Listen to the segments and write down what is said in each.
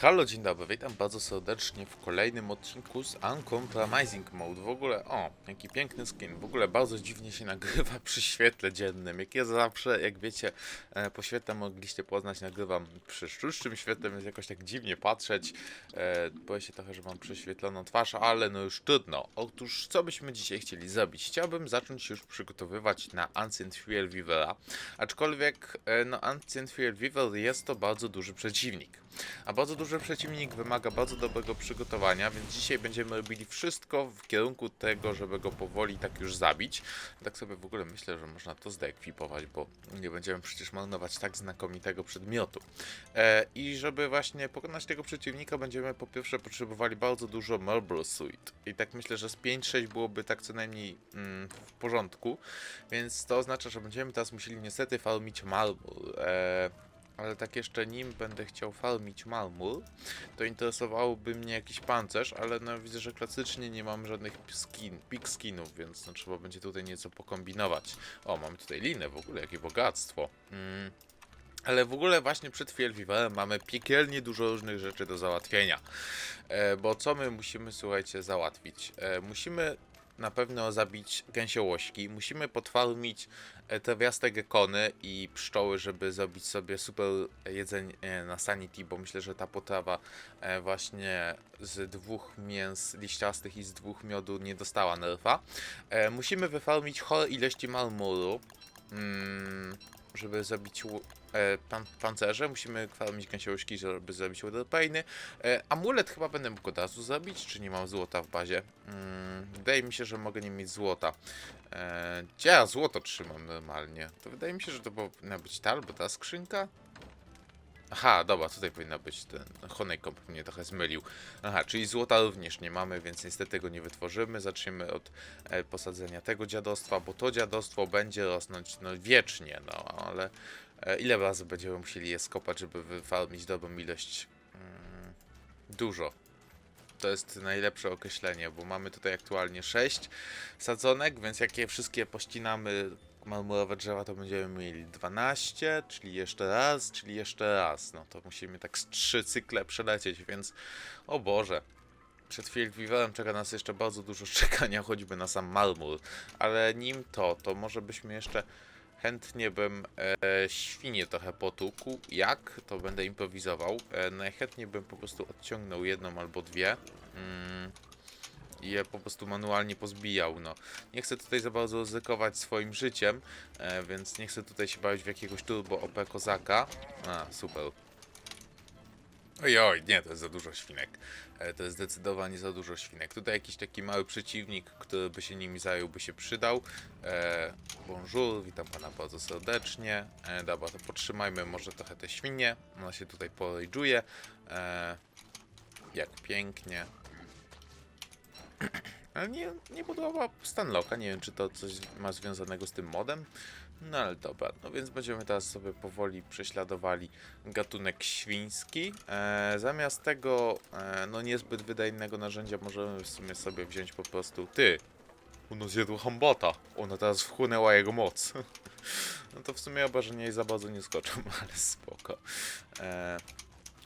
Halo, dzień dobry, witam bardzo serdecznie w kolejnym odcinku z Uncompromising Mode. W ogóle, o, jaki piękny skin. W ogóle bardzo dziwnie się nagrywa przy świetle dziennym. Jak ja zawsze, jak wiecie, e, po świetle mogliście poznać, nagrywam przy sztucznym świetle, więc jakoś tak dziwnie patrzeć. E, boję się trochę, że mam prześwietloną twarz, ale no już trudno. Otóż, co byśmy dzisiaj chcieli zrobić? Chciałbym zacząć już przygotowywać na Ancient Fuel Weavera, aczkolwiek, e, no Ancient Fuel Weaver jest to bardzo duży przeciwnik. A bardzo duży przeciwnik wymaga bardzo dobrego przygotowania, więc dzisiaj będziemy robili wszystko w kierunku tego, żeby go powoli tak już zabić. Tak sobie w ogóle myślę, że można to zdeekwipować, bo nie będziemy przecież marnować tak znakomitego przedmiotu. E, I żeby właśnie pokonać tego przeciwnika, będziemy po pierwsze potrzebowali bardzo dużo Marble Suit. I tak myślę, że z 5-6 byłoby tak co najmniej mm, w porządku, więc to oznacza, że będziemy teraz musieli niestety farmić Marble. E, ale tak jeszcze nim będę chciał farmić marmur, to interesowałoby mnie jakiś pancerz, ale no widzę, że klasycznie nie mam żadnych skin, pig skinów, więc no trzeba będzie tutaj nieco pokombinować. O, mamy tutaj linę w ogóle, jakie bogactwo. Mm. Ale w ogóle właśnie przed Fielviverem mamy piekielnie dużo różnych rzeczy do załatwienia. E, bo co my musimy, słuchajcie, załatwić? E, musimy na pewno zabić gęsiołośki, musimy potwarmić e, trawiaste gekony i pszczoły, żeby zrobić sobie super jedzenie na sanity, bo myślę, że ta potrawa e, właśnie z dwóch mięs liściastych i z dwóch miodu nie dostała nerfa. E, Musimy wyfarmić chore ilości marmuru, mm, żeby zrobić ł- e, pan, pancerze. Musimy farmić gęsiołośki, żeby zrobić Witherpainy. E, amulet chyba będę mógł od razu zrobić, czy nie mam złota w bazie? Mm, wydaje mi się, że mogę nie mieć złota. E, gdzie ja złoto trzymam normalnie? To wydaje mi się, że to powinna być ta albo ta skrzynka. Aha, dobra, tutaj powinna być ten Honeycomb mnie trochę zmylił. Aha, czyli złota również nie mamy, więc niestety go nie wytworzymy. Zaczniemy od e, posadzenia tego dziadostwa, bo to dziadostwo będzie rosnąć no wiecznie, no ale e, ile razy będziemy musieli je skopać, żeby wyfarmić dobrą ilość? Mm, dużo. To jest najlepsze określenie, bo mamy tutaj aktualnie 6 sadzonek, więc jak je wszystkie pościnamy marmurowe drzewa, to będziemy mieli 12, czyli jeszcze raz, czyli jeszcze raz. No to musimy tak z trzy cykle przelecieć, więc o Boże. Przed Fielwiverem czeka nas jeszcze bardzo dużo czekania, choćby na sam marmur, ale nim to, to może byśmy jeszcze chętnie bym e, świnie trochę potłukł. Jak? To będę improwizował. E, najchętniej bym po prostu odciągnął jedną albo dwie. Mm, i je po prostu manualnie pozbijał. No. Nie chcę tutaj za bardzo ryzykować swoim życiem, e, więc nie chcę tutaj się bawić w jakiegoś turbo OP kozaka. A, super. Oj, oj, nie, to jest za dużo świnek. E, to jest zdecydowanie za dużo świnek. Tutaj jakiś taki mały przeciwnik, który by się nimi zajął, by się przydał. E, bonjour, witam pana bardzo serdecznie. E, dobra, to podtrzymajmy może trochę te świnie. Ona się tutaj porajdżuje. E, jak pięknie. Ale nie, nie podoba Stanlocka, nie wiem czy to coś ma związanego z tym modem. No ale dobra, no więc będziemy teraz sobie powoli prześladowali gatunek świński. E, zamiast tego, e, no niezbyt wydajnego narzędzia możemy w sumie sobie wziąć po prostu... Ty! Ono zjadło hambata! Ona teraz wchłonęła jego moc. no to w sumie obrażenia za bardzo nie skoczą, ale spoko. E,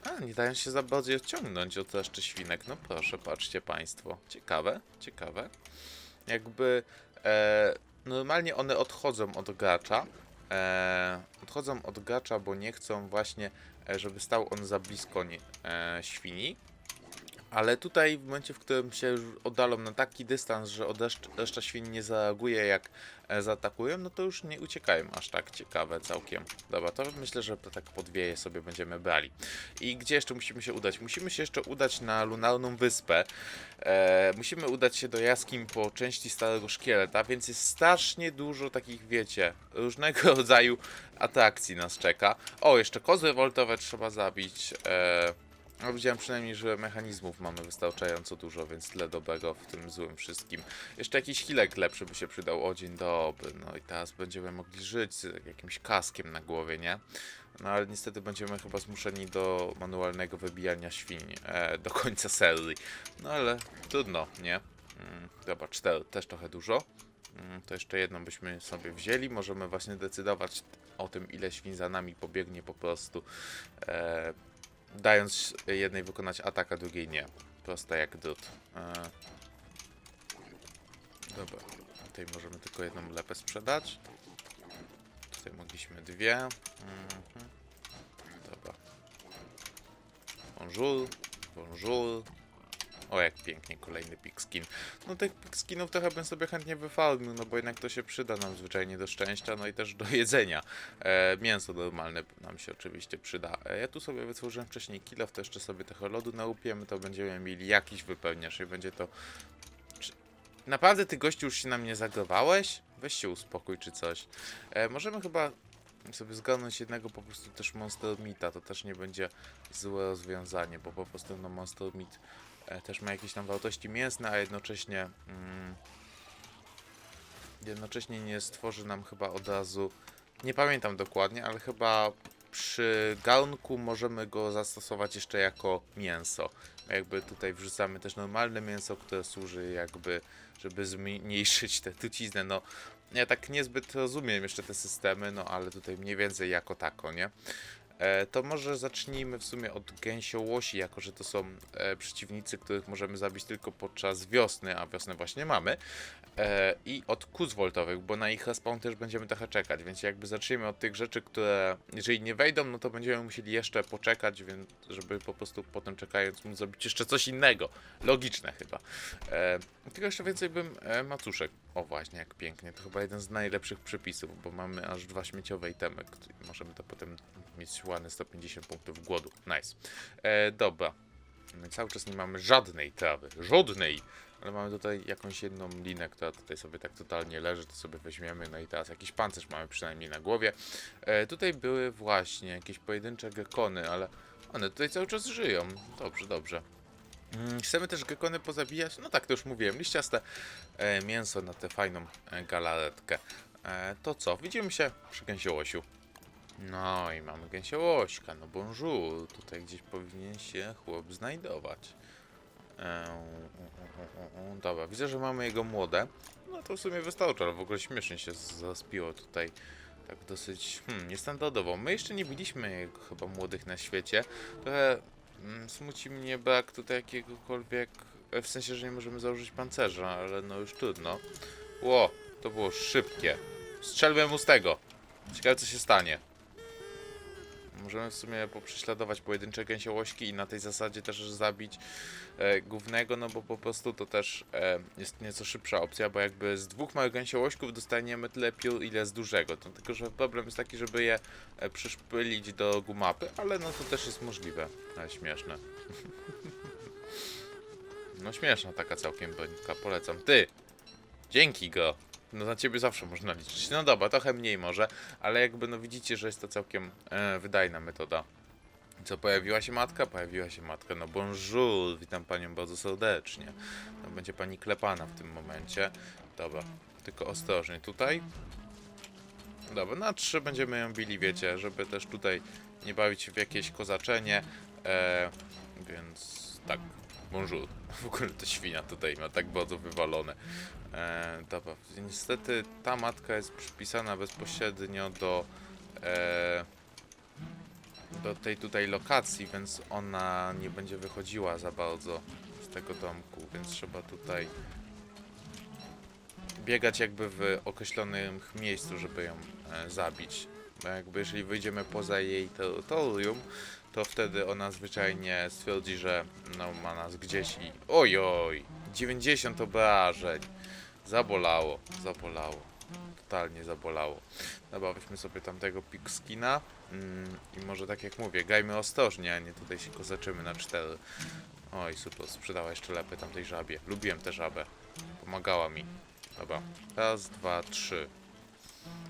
a, nie dają się za bardzo odciągnąć od reszty świnek. No proszę, patrzcie państwo. Ciekawe, ciekawe. Jakby e, normalnie one odchodzą od gracza. E, odchodzą od gracza, bo nie chcą właśnie, e, żeby stał on za blisko nie, e, świni. Ale tutaj w momencie, w którym się już oddalą na taki dystans, że od reszta świn nie zareaguje jak e, zaatakują, no to już nie uciekają aż tak ciekawe całkiem. Dobra, to myślę, że tak podwieje sobie będziemy brali. I gdzie jeszcze musimy się udać? Musimy się jeszcze udać na Lunarną Wyspę. E, musimy udać się do jaskiń po części Starego Szkieleta, więc jest strasznie dużo takich, wiecie, różnego rodzaju atrakcji nas czeka. O, jeszcze kozy woltowe trzeba zabić. E, no, widziałem przynajmniej, że mechanizmów mamy wystarczająco dużo, więc tyle dobrego w tym złym wszystkim. Jeszcze jakiś hilek lepszy by się przydał. O, dzień dobry. No i teraz będziemy mogli żyć z jakimś kaskiem na głowie, nie? No ale niestety będziemy chyba zmuszeni do manualnego wybijania świń e, do końca serii. No ale trudno, nie? Mm, dobra, cztery, też trochę dużo. Mm, to jeszcze jedną byśmy sobie wzięli. Możemy właśnie decydować o tym, ile świń za nami pobiegnie po prostu. E, dając jednej wykonać atak, a drugiej nie. Prosta jak drut. E, dobra, tutaj możemy tylko jedną lepę sprzedać. Tutaj mogliśmy dwie. Mhm. Dobra. Bonjour, bonjour. O, jak pięknie, kolejny pigskin. No tych pigskinów trochę bym sobie chętnie wyfalmił, no bo jednak to się przyda nam zwyczajnie do szczęścia, no i też do jedzenia. E, mięso normalne nam się oczywiście przyda. E, ja tu sobie wytworzyłem wcześniej kilof, to jeszcze sobie trochę lodu naupiemy, to będziemy mieli jakiś wypełniacz i będzie to... Czy... Naprawdę ty gościu już się na mnie zagowałeś? Weź się uspokój czy coś. E, możemy chyba sobie zgarnąć jednego po prostu też Monster Meata, to też nie będzie złe rozwiązanie, bo po prostu no Monster Meat też ma jakieś tam wartości mięsne, a jednocześnie mm, jednocześnie nie stworzy nam chyba od razu, nie pamiętam dokładnie, ale chyba przy garnku możemy go zastosować jeszcze jako mięso. Jakby tutaj wrzucamy też normalne mięso, które służy jakby, żeby zmniejszyć tę truciznę. No, ja tak niezbyt rozumiem jeszcze te systemy, no ale tutaj mniej więcej jako tako, nie? E, to może zacznijmy w sumie od gęsiołosi, jako że to są e, przeciwnicy, których możemy zabić tylko podczas wiosny, a wiosnę właśnie mamy. E, I od kuz woltowych, bo na ich respawn też będziemy trochę czekać, więc jakby zacznijmy od tych rzeczy, które jeżeli nie wejdą, no to będziemy musieli jeszcze poczekać, więc żeby po prostu potem czekając móc zrobić jeszcze coś innego. Logiczne chyba. Tylko jeszcze więcej bym macuszek. O właśnie, jak pięknie. To chyba jeden z najlepszych przepisów, bo mamy aż dwa śmieciowe itemy, możemy to potem mieć ładne 150 punktów głodu. Nice. E, dobra. My cały czas nie mamy żadnej trawy. Żadnej! Ale mamy tutaj jakąś jedną linę, która tutaj sobie tak totalnie leży, to sobie weźmiemy. No i teraz jakiś pancerz mamy przynajmniej na głowie. E, tutaj były właśnie jakieś pojedyncze gekony, ale one tutaj cały czas żyją. Dobrze, dobrze. Mm, Chcemy też gekony pozabijać? No tak, to już mówiłem. Liściaste e, mięso na tę fajną galaretkę. E, to co? Widzimy się przy gęsiołosiu. No i mamy gęsiołośka, no bonjour. Tutaj gdzieś powinien się chłop znajdować. E, Dobra, widzę, że mamy jego młode. No to w sumie wystarczy, ale w ogóle śmiesznie się zaspiło tutaj. Tak dosyć hmm, niestandardowo. My jeszcze nie jego chyba młodych na świecie. Trochę mm, smuci mnie brak tutaj jakiegokolwiek... e, W sensie, że nie możemy założyć pancerza, ale no już trudno. Ło, to było szybkie. Strzelbę mu z tego. Ciekawe co się stanie. Możemy w sumie poprześladować pojedyncze gęsiołośki i na tej zasadzie też zabić e, głównego, no bo po prostu to też e, jest nieco szybsza opcja, bo jakby z dwóch małych gęsiołośków dostaniemy tyle piór, ile z dużego. To tylko, że problem jest taki, żeby je e, przyszpylić do gumapy, ale no to też jest możliwe. Ale śmieszne. no śmieszna taka całkiem brońka, polecam. Ty! Dzięki go! No na ciebie zawsze można liczyć. No dobra, trochę mniej może, ale jakby no widzicie, że jest to całkiem e, wydajna metoda. Co, pojawiła się matka? Pojawiła się matka. No bonjour, witam panią bardzo serdecznie. No, będzie pani klepana w tym momencie. Dobra, tylko ostrożnie. Tutaj? Dobra, na trzy będziemy ją bili, wiecie, żeby też tutaj nie bawić się w jakieś kozaczenie. E, więc tak, bonjour. W ogóle to świnia tutaj ma tak bardzo wywalone. E, dobra, niestety ta matka jest przypisana bezpośrednio do e, do tej tutaj lokacji, więc ona nie będzie wychodziła za bardzo z tego domku, więc trzeba tutaj biegać jakby w określonym miejscu, żeby ją e, zabić. Bo jakby jeżeli wyjdziemy poza jej terytorium, to wtedy ona zwyczajnie stwierdzi, że no ma nas gdzieś i ojoj, 90 obrażeń. Zabolało, zabolało. Totalnie zabolało. Dobra, weźmy sobie tamtego pikskina. Mm, I może tak jak mówię, gajmy ostrożnie, a nie tutaj się kozaczymy na cztery. Oj, super, sprzedała jeszcze lepę tamtej żabie. Lubiłem tę żabę. Pomagała mi. Dobra. Raz, dwa, trzy.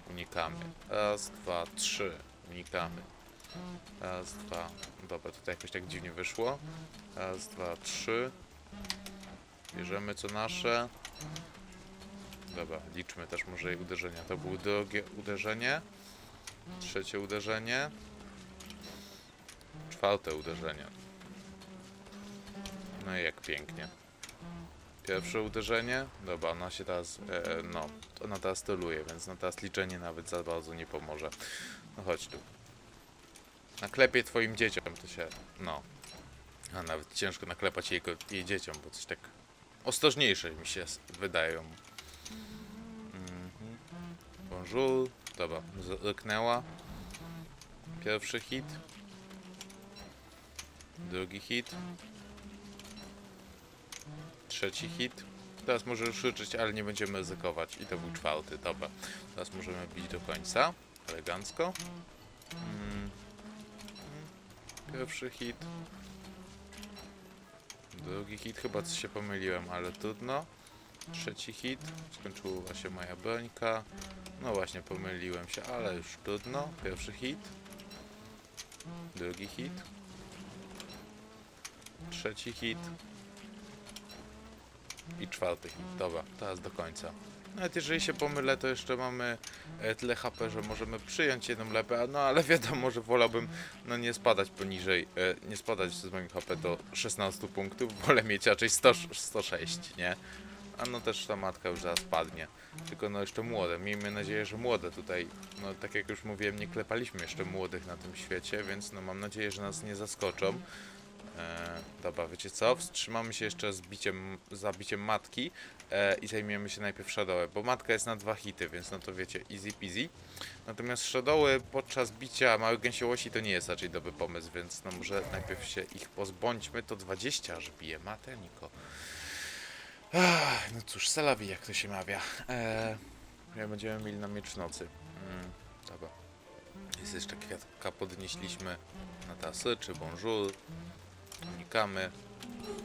Unikamy. Raz, dwa, trzy. Unikamy. Raz, dwa. Dobra, tutaj jakoś tak dziwnie wyszło. Raz, dwa, trzy. Bierzemy co nasze. Dobra, liczmy też może jej uderzenia. To było drugie uderzenie. Trzecie uderzenie. Czwarte uderzenie. No i jak pięknie. Pierwsze uderzenie. Dobra, ona się teraz. E, no, ona teraz toluje, więc no teraz liczenie nawet za bardzo nie pomoże. No chodź tu. Naklepie twoim dzieciom, to się, no. A nawet ciężko naklepać jego, jej dzieciom, bo coś tak ostrożniejsze mi się wydają. Mhm. Bonjour. Dobra, zryknęła. Pierwszy hit. Drugi hit. Trzeci hit. Teraz może już rzucić, ale nie będziemy ryzykować. I to był czwarty, dobra. Teraz możemy bić do końca. Elegancko. Mm. Pierwszy hit. Drugi hit, chyba się pomyliłem, ale trudno. Trzeci hit. Skończyła się moja brońka. No właśnie, pomyliłem się, ale już trudno. Pierwszy hit. Drugi hit. Trzeci hit. I czwarty hit. Dobra, teraz do końca. Nawet jeżeli się pomylę, to jeszcze mamy e, tyle HP, że możemy przyjąć jedną lepę, no ale wiadomo, że wolałbym no nie spadać poniżej, e, nie spadać z moim HP do 16 punktów, wolę mieć raczej 100, 106, nie? A no też ta matka już zaraz padnie. Tylko no jeszcze młode. Miejmy nadzieję, że młode tutaj, no tak jak już mówiłem, nie klepaliśmy jeszcze młodych na tym świecie, więc no mam nadzieję, że nas nie zaskoczą. E, dobra, wiecie co? Wstrzymamy się jeszcze z biciem, zabiciem matki e, i zajmiemy się najpierw Shadowem, bo matka jest na dwa hity, więc no to wiecie, easy peasy. Natomiast Shadowy podczas bicia małych gęsiołosi to nie jest raczej dobry pomysł, więc no może najpierw się ich pozbądźmy. To 20 aż bije, materniko. Ach, no cóż, Salawi jak to się mawia. Ja będziemy mieli na miecz nocy. Mm, dobra. Jest jeszcze kwiatka, podnieśliśmy na tasy, czy bonjour. Unikamy.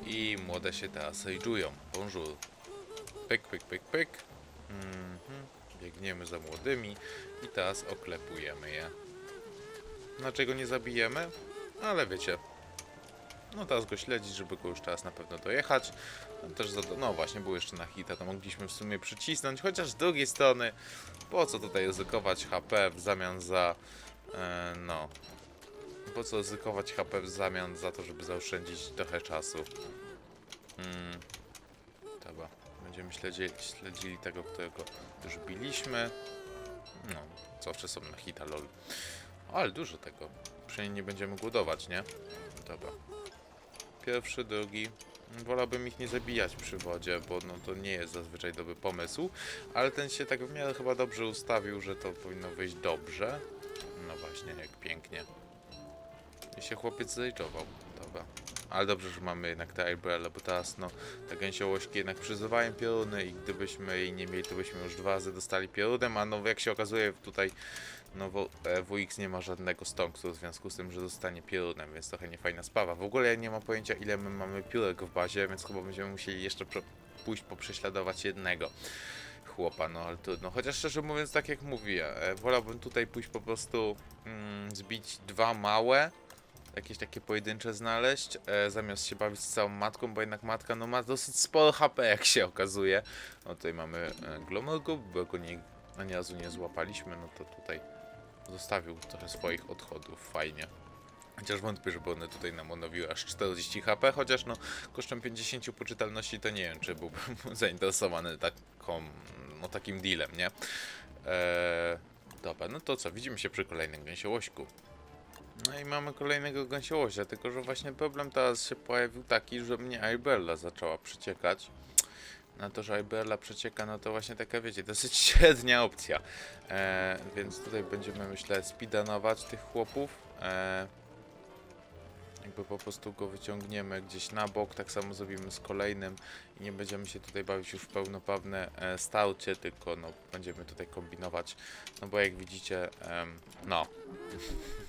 I młode się teraz rage'ują. Bonjour. Pyk, pyk, pyk, pyk. Mhm. Biegniemy za młodymi i teraz oklepujemy je. Dlaczego nie zabijemy? Ale wiecie. No teraz go śledzić, żeby go już teraz na pewno dojechać. Też za, no właśnie, był jeszcze na hita, to mogliśmy w sumie przycisnąć, chociaż z drugiej strony, po co tutaj ryzykować HP w zamian za, e, no, po co ryzykować HP w zamian za to, żeby zaoszczędzić trochę czasu. Hmm. Dobra, będziemy śledzili, śledzili tego, którego już biliśmy. No, zawsze są na hita, lol. Ale dużo tego. Przynajmniej nie będziemy głodować, nie? Dobra. Pierwszy, drugi. Wolałbym ich nie zabijać przy wodzie, bo no to nie jest zazwyczaj dobry pomysł. Ale ten się tak w miarę chyba dobrze ustawił, że to powinno wyjść dobrze. No właśnie, jak pięknie. I się chłopiec zrejczował. Dobra. Ale dobrze, że mamy jednak te airbele, bo teraz no te gęsiołośki jednak przyzywają pioruny i gdybyśmy jej nie mieli, to byśmy już dwa razy dostali piorunem, a no jak się okazuje tutaj no wo- e, WX nie ma żadnego stonksu w związku z tym, że zostanie piorunem, więc trochę niefajna sprawa. W ogóle ja nie mam pojęcia ile my mamy piórek w bazie, więc chyba będziemy musieli jeszcze pójść poprześladować jednego chłopa, no ale trudno. Chociaż szczerze mówiąc, tak jak mówię, e, wolałbym tutaj pójść po prostu mm, zbić dwa małe, jakieś takie pojedyncze znaleźć, e, zamiast się bawić z całą matką, bo jednak matka no ma dosyć sporo HP, jak się okazuje. No tutaj mamy e, Glomorgu, bo go nie, ani razu nie złapaliśmy, no to tutaj zostawił trochę swoich odchodów, fajnie. Chociaż wątpię, żeby one tutaj nam odnowiły aż 40 HP, chociaż no kosztem 50 poczytalności to nie wiem, czy byłbym zainteresowany taką, no takim dealem, nie? Eee, dobra, no to co, widzimy się przy kolejnym gęsiołośku. No i mamy kolejnego gęsiołosia, tylko że właśnie problem teraz się pojawił taki, że mnie Aibella zaczęła przeciekać. Na to, że Aibella przecieka, no to właśnie taka, wiecie, dosyć średnia opcja. E, więc tutaj będziemy, myślę, speedanować tych chłopów. E, jakby po prostu go wyciągniemy gdzieś na bok, tak samo zrobimy z kolejnym i nie będziemy się tutaj bawić już w pełnoprawne e, tylko no, będziemy tutaj kombinować, no bo jak widzicie, em, no,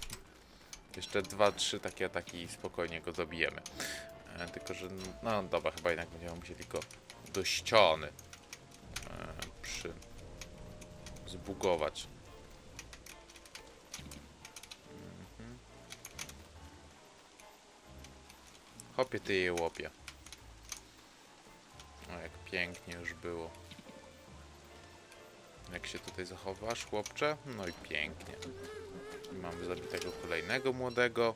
jeszcze dwa, trzy takie ataki i spokojnie go zabijemy. E, tylko, że no dobra, chyba jednak będziemy musieli go do ściany e, przy zbugować. Mhm. Hopie ty je łopie. O, jak pięknie już było. Jak się tutaj zachowasz, chłopcze? No i pięknie. I mamy zabitego kolejnego młodego.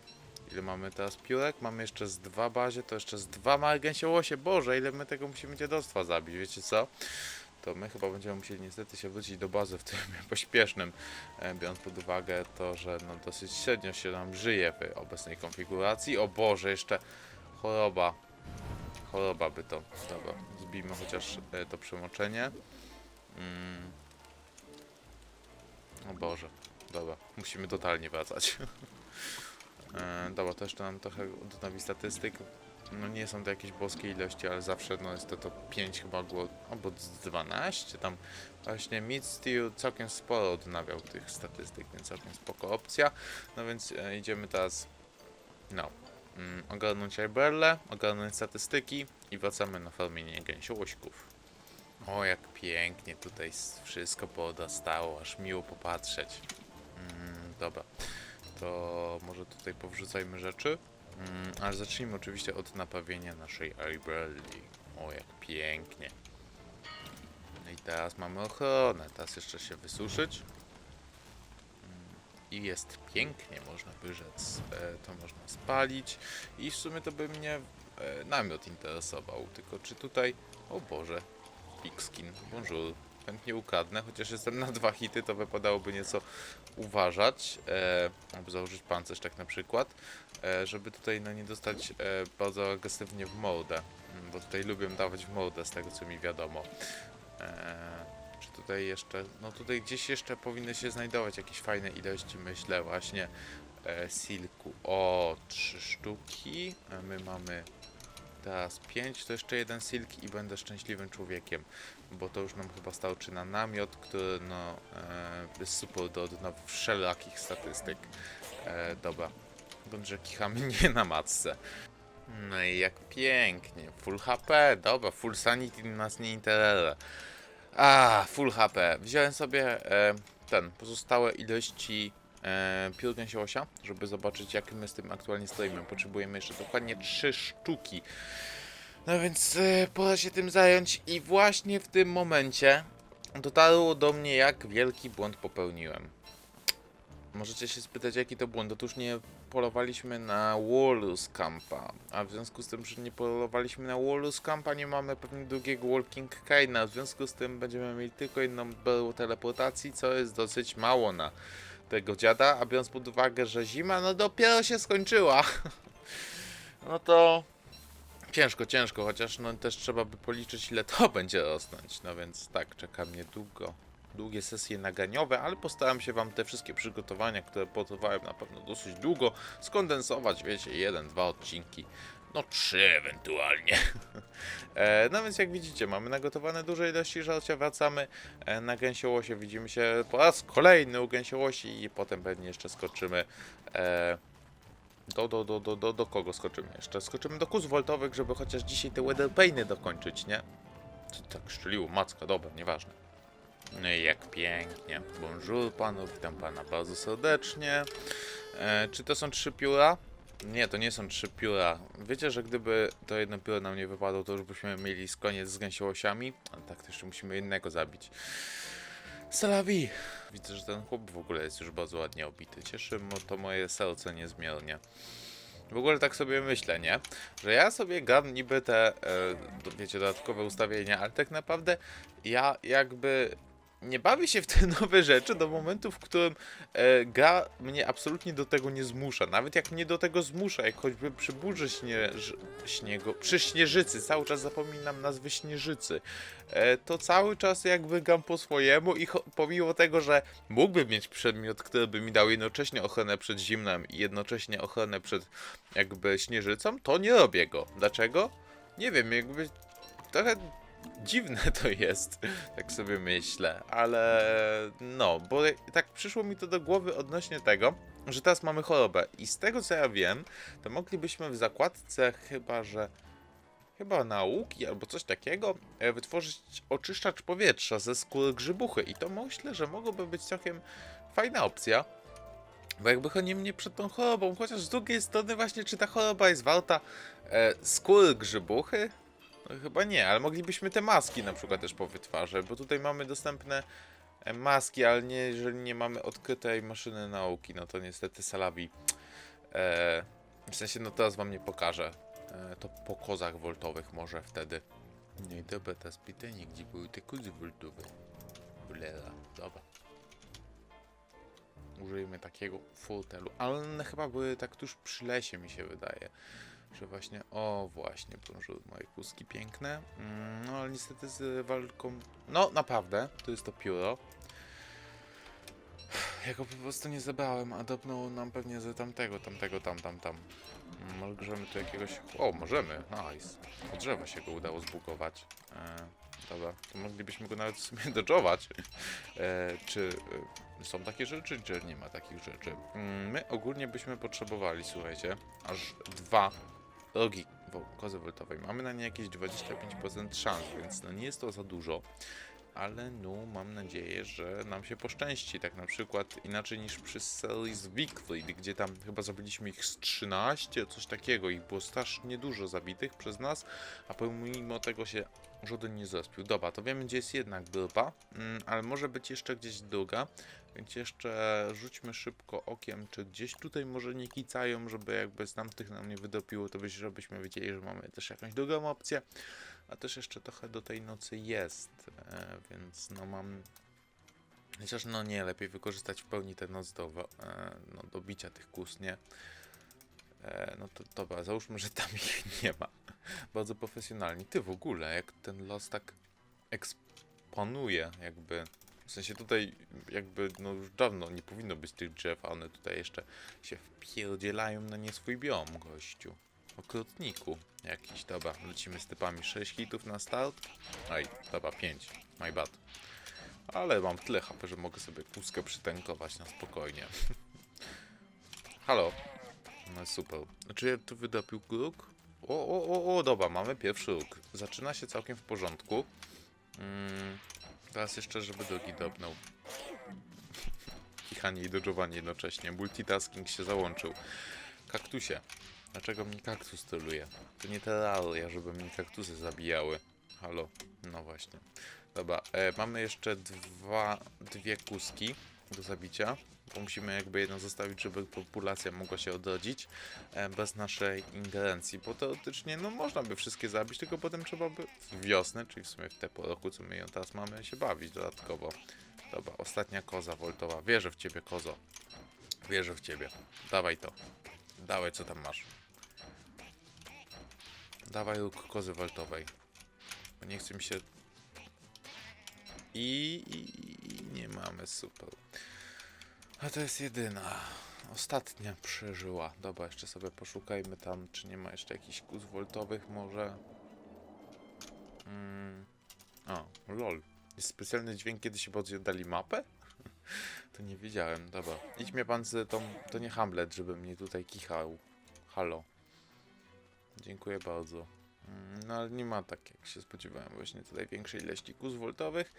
Ile mamy teraz piórek? Mamy jeszcze z dwa bazie, to jeszcze z dwa małe gęsiołosie. Boże, ile my tego musimy dziadostwa zabić, wiecie co? to my chyba będziemy musieli niestety się wrócić do bazy w tym pośpiesznym, e, biorąc pod uwagę to, że no dosyć średnio się nam żyje w obecnej konfiguracji. O Boże, jeszcze choroba. Choroba by to. Dobra, zbijmy chociaż e, to przemoczenie. Mm. O Boże, dobra, musimy totalnie wracać. e, dobra, to nam trochę odnowi statystyk. No nie są to jakieś boskie ilości, ale zawsze no jest to to 5 chyba było, albo z 12 tam właśnie Mid Steel całkiem sporo odnawiał tych statystyk, więc całkiem spoko opcja. No więc e, idziemy teraz, no, mm, ogarnąć Iberle, ogarnąć statystyki i wracamy na farmienie gęsiołośków. O, jak pięknie tutaj wszystko podastało, aż miło popatrzeć. Mm, dobra, to może tutaj powrzucajmy rzeczy. Mm, ale zacznijmy oczywiście od napawienia naszej Iberli. O, jak pięknie. No i teraz mamy ochronę. Teraz jeszcze się wysuszyć. Mm, I jest pięknie, można by rzec. E, to można spalić. I w sumie to by mnie e, namiot interesował. Tylko czy tutaj... O Boże. Pigskin. Bonjour. Chętnie ukradnę, chociaż jestem na dwa hity, to wypadałoby nieco uważać. E, albo założyć pancerz tak na przykład e, żeby tutaj no, nie dostać e, bardzo agresywnie w mordę, mm, bo tutaj lubię dawać w mordę z tego co mi wiadomo. E, czy tutaj jeszcze, no tutaj gdzieś jeszcze powinny się znajdować jakieś fajne ilości, myślę właśnie e, silku. O, trzy sztuki, a my mamy teraz pięć, to jeszcze jeden silk i będę szczęśliwym człowiekiem, bo to już nam chyba starczy na namiot, który no e, super do odnowy wszelakich statystyk. E, dobra, Dobrze, kichamy nie na matce. No i jak pięknie. Full HP, dobra, full sanity nas nie interesuje. A, full HP. Wziąłem sobie e, ten, pozostałe ilości e, piór gęsiołosia, żeby zobaczyć jak my z tym aktualnie stoimy. Potrzebujemy jeszcze dokładnie 3 sztuki. No więc e, pora się tym zająć i właśnie w tym momencie dotarło do mnie jak wielki błąd popełniłem. Możecie się spytać, jaki to błąd. Otóż nie polowaliśmy na Walrus Campa, a w związku z tym, że nie polowaliśmy na Walrus Campa, nie mamy pewnie drugiego Walking Kane'a, w związku z tym będziemy mieli tylko jedną berło teleportacji, co jest dosyć mało na tego dziada, a biorąc pod uwagę, że zima no dopiero się skończyła, no to ciężko, ciężko, chociaż no też trzeba by policzyć ile to będzie rosnąć, no więc tak, czeka mnie długo długie sesje naganiowe, ale postaram się Wam te wszystkie przygotowania, które potrwały na pewno dosyć długo, skondensować, wiecie, jeden, dwa odcinki. No trzy ewentualnie. e, no więc jak widzicie, mamy nagotowane duże ilości żarcia, wracamy e, na gęsiołosie, widzimy się po raz kolejny u gęsiołosi i potem pewnie jeszcze skoczymy e, do, do, do, do, do, do kogo skoczymy jeszcze? Skoczymy do kuz woltowych, żeby chociaż dzisiaj te weatherpainy dokończyć, nie? Co tak szczeliło, macka, dobra, nieważne. No i jak pięknie. Bonjour panu, witam pana bardzo serdecznie. E, czy to są trzy pióra? Nie, to nie są trzy pióra. Wiecie, że gdyby to jedno pióro nam nie wypadło, to już byśmy mieli koniec z gęsiołosiami? A tak, to jeszcze musimy innego zabić. Salawi! Widzę, że ten chłop w ogóle jest już bardzo ładnie obity. Cieszy mo to moje serce niezmiernie. W ogóle tak sobie myślę, nie? Że ja sobie gram niby te, e, wiecie, dodatkowe ustawienia, ale tak naprawdę ja jakby nie bawię się w te nowe rzeczy do momentu, w którym e, gra mnie absolutnie do tego nie zmusza. Nawet jak mnie do tego zmusza, jak choćby przy burzy śnie, śniegu, przy śnieżycy, cały czas zapominam nazwy śnieżycy, e, to cały czas jakby gram po swojemu i pomimo tego, że mógłbym mieć przedmiot, który by mi dał jednocześnie ochronę przed zimnem i jednocześnie ochronę przed jakby śnieżycą, to nie robię go. Dlaczego? Nie wiem, jakby trochę dziwne to jest, tak sobie myślę, ale no, bo tak przyszło mi to do głowy odnośnie tego, że teraz mamy chorobę i z tego co ja wiem, to moglibyśmy w zakładce chyba, że chyba nauki albo coś takiego e, wytworzyć oczyszczacz powietrza ze skóry grzybuchy i to myślę, że mogłoby być całkiem fajna opcja. Bo jakby chroni mnie przed tą chorobą, chociaż z drugiej strony właśnie, czy ta choroba jest warta e, skóry grzybuchy? Chyba nie, ale moglibyśmy te maski na przykład też powytwarzać, bo tutaj mamy dostępne e, maski, ale nie, jeżeli nie mamy odkrytej maszyny nauki, no to niestety Salawi. E, w sensie, no teraz wam nie pokażę. E, to po kozach woltowych może wtedy. No i dobra, teraz pytanie, gdzie były te kuzy voltowe? Cholera, dobra. Użyjemy takiego fotelu, ale one chyba były tak tuż przy lesie, mi się wydaje. Że właśnie, o właśnie, bonjour, moje kuski piękne. Mm, no ale niestety z walką, no naprawdę, to jest to pióro. Ja go po prostu nie zabrałem, a dopnął nam pewnie z tamtego, tamtego, tam, tam, tam. Mm, Możemy tu jakiegoś... O, możemy, nice. Od drzewa się go udało zbugować. E, dobra, to moglibyśmy go nawet w sumie dodżować. E, czy e, są takie rzeczy, czy nie ma takich rzeczy? Mm, my ogólnie byśmy potrzebowali, słuchajcie, aż dwa rogi wo- kozy woltowej. Mamy na nie jakieś 25% szans, więc no nie jest to za dużo ale no mam nadzieję, że nam się poszczęści, tak na przykład inaczej niż przy Series Victory, gdzie tam chyba zabiliśmy ich z 13, coś takiego, ich było strasznie dużo zabitych przez nas, a pomimo tego się żaden nie zrespił. Dobra, to wiemy gdzie jest jedna grupa, mm, ale może być jeszcze gdzieś druga, więc jeszcze rzućmy szybko okiem, czy gdzieś tutaj może nie kicają, żeby jakby z tamtych nam nie wydopiło, to byś, żebyśmy wiedzieli, że mamy też jakąś drugą opcję. A też jeszcze trochę do tej nocy jest, e, więc no mam. Chociaż no nie, lepiej wykorzystać w pełni tę noc do, e, no, do bicia tych kus, nie? E, no to dobra, załóżmy, że tam ich nie ma. Bardzo profesjonalni. Ty w ogóle, jak ten los tak eksponuje, jakby. W sensie tutaj jakby no już dawno nie powinno być tych drzew, a one tutaj jeszcze się wpierdzielają na nie swój biom, gościu. Okrutniku jakiś, dobra, lecimy z typami 6 hitów na start. Oj, dobra, 5, my bad. Ale mam tyle HP, że mogę sobie kózkę przytankować na spokojnie. Halo. No super. Czy ja tu wydopił kruk? O, o, o, o, dobra, mamy pierwszy róg. Zaczyna się całkiem w porządku. Mm, teraz jeszcze, żeby drugi dobnął. Kichanie i dodżowanie jednocześnie. Multitasking się załączył. Kaktusie. Dlaczego mnie kaktus troluje? To nie terraria, żeby mnie kaktusy zabijały. Halo? No właśnie. Dobra, e, mamy jeszcze dwa, dwie kuski do zabicia. Musimy jakby jedną zostawić, żeby populacja mogła się odrodzić e, bez naszej ingerencji. Bo teoretycznie, no można by wszystkie zabić, tylko potem trzeba by w wiosnę, czyli w sumie w te pół roku, co my ją teraz mamy, się bawić dodatkowo. Dobra, ostatnia koza woltowa. Wierzę w ciebie, kozo. Wierzę w ciebie. Dawaj to. Dawaj, co tam masz. Dawaj róg kozy woltowej. Bo nie chce mi się... I, i, I nie mamy, super. A to jest jedyna. Ostatnia przeżyła. Dobra, jeszcze sobie poszukajmy tam, czy nie ma jeszcze jakichś kóz woltowych może. Mm. O, lol. Jest specjalny dźwięk, kiedy się oddali mapę? To nie wiedziałem, dobra. Idź mnie pan z tą... To nie Hamlet, żeby mnie tutaj kichał. Halo. Dziękuję bardzo. Mm, No ale nie ma tak, jak się spodziewałem, właśnie tutaj większej ilości kus woltowych.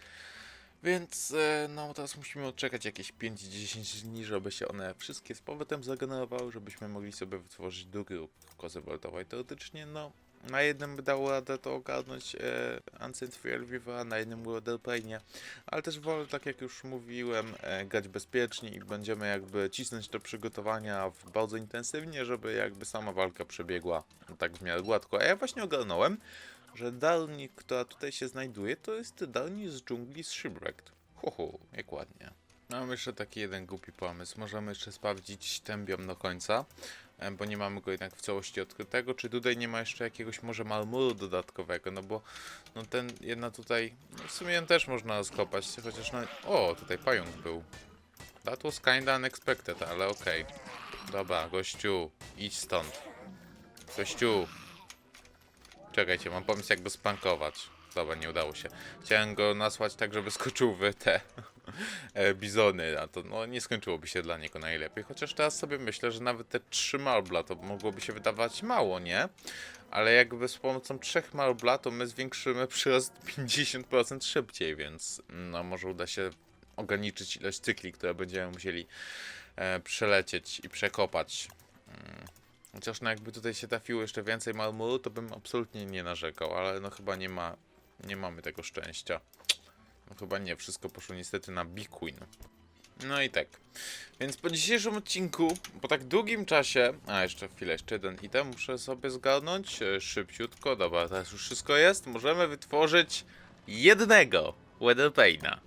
Więc e, no teraz musimy odczekać jakieś 5-10 dni, żeby się one wszystkie z powrotem zagenerowały, żebyśmy mogli sobie wytworzyć drugi róg kozy woltowej. Teoretycznie no na jednym dało radę to ogarnąć e, Ancient Weaver, na jednym Waterplane, ale też wolę, tak jak już mówiłem, e, grać bezpiecznie i będziemy jakby cisnąć te przygotowania w bardzo intensywnie, żeby jakby sama walka przebiegła tak w miarę gładko. A ja właśnie ogarnąłem, że Darni, która tutaj się znajduje, to jest Darni z dżungli z Shipwrecked. Ho, jak ładnie. Mam jeszcze taki jeden głupi pomysł. Możemy jeszcze sprawdzić biom do końca, bo nie mamy go jednak w całości odkrytego. Czy tutaj nie ma jeszcze jakiegoś może marmuru dodatkowego? No bo no ten jedna tutaj, no w sumie też można rozkopać, chociaż no... O, tutaj pająk był. That was kinda unexpected, ale okej. Dobra, gościu, idź stąd. Gościu. Czekajcie, mam pomysł jak go spankować. Dobra, nie udało się. Chciałem go nasłać tak, żeby skoczył w te e, bizony, a to no nie skończyłoby się dla niego najlepiej. Chociaż teraz sobie myślę, że nawet te trzy marbla to mogłoby się wydawać mało, nie? Ale jakby z pomocą trzech marbla to my zwiększymy przyrost 50% szybciej, więc no może uda się ograniczyć ilość cykli, które będziemy musieli e, przelecieć i przekopać. Mm. Chociaż no jakby tutaj się trafiło jeszcze więcej marmuru, to bym absolutnie nie narzekał, ale no chyba nie ma, nie mamy tego szczęścia. No chyba nie, wszystko poszło niestety na Queen. No i tak. Więc po dzisiejszym odcinku, po tak długim czasie, a jeszcze chwilę, jeszcze jeden item muszę sobie zgarnąć, e, szybciutko, dobra, teraz już wszystko jest, możemy wytworzyć jednego Weatherpaina.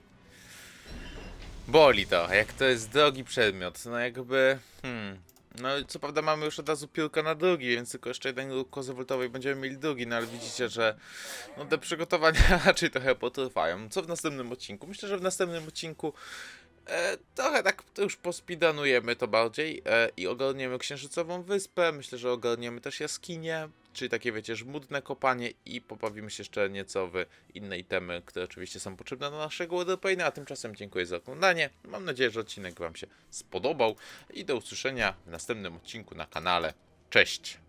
Boli to, jak to jest drogi przedmiot, no jakby, hmm, no co prawda mamy już od razu piórka na drugi, więc tylko jeszcze jeden luk kozowoltowy i będziemy mieli drugi, no ale widzicie, że no te przygotowania raczej trochę potrwają. Co w następnym odcinku? Myślę, że w następnym odcinku E, trochę tak już pospidanujemy to bardziej e, i ogarniemy Księżycową Wyspę, myślę, że ogarniemy też jaskinie, czyli takie wiecie, żmudne kopanie i popawimy się jeszcze nieco w inne itemy, które oczywiście są potrzebne do naszego Weatherpaina, a tymczasem dziękuję za oglądanie, mam nadzieję, że odcinek Wam się spodobał i do usłyszenia w następnym odcinku na kanale. Cześć!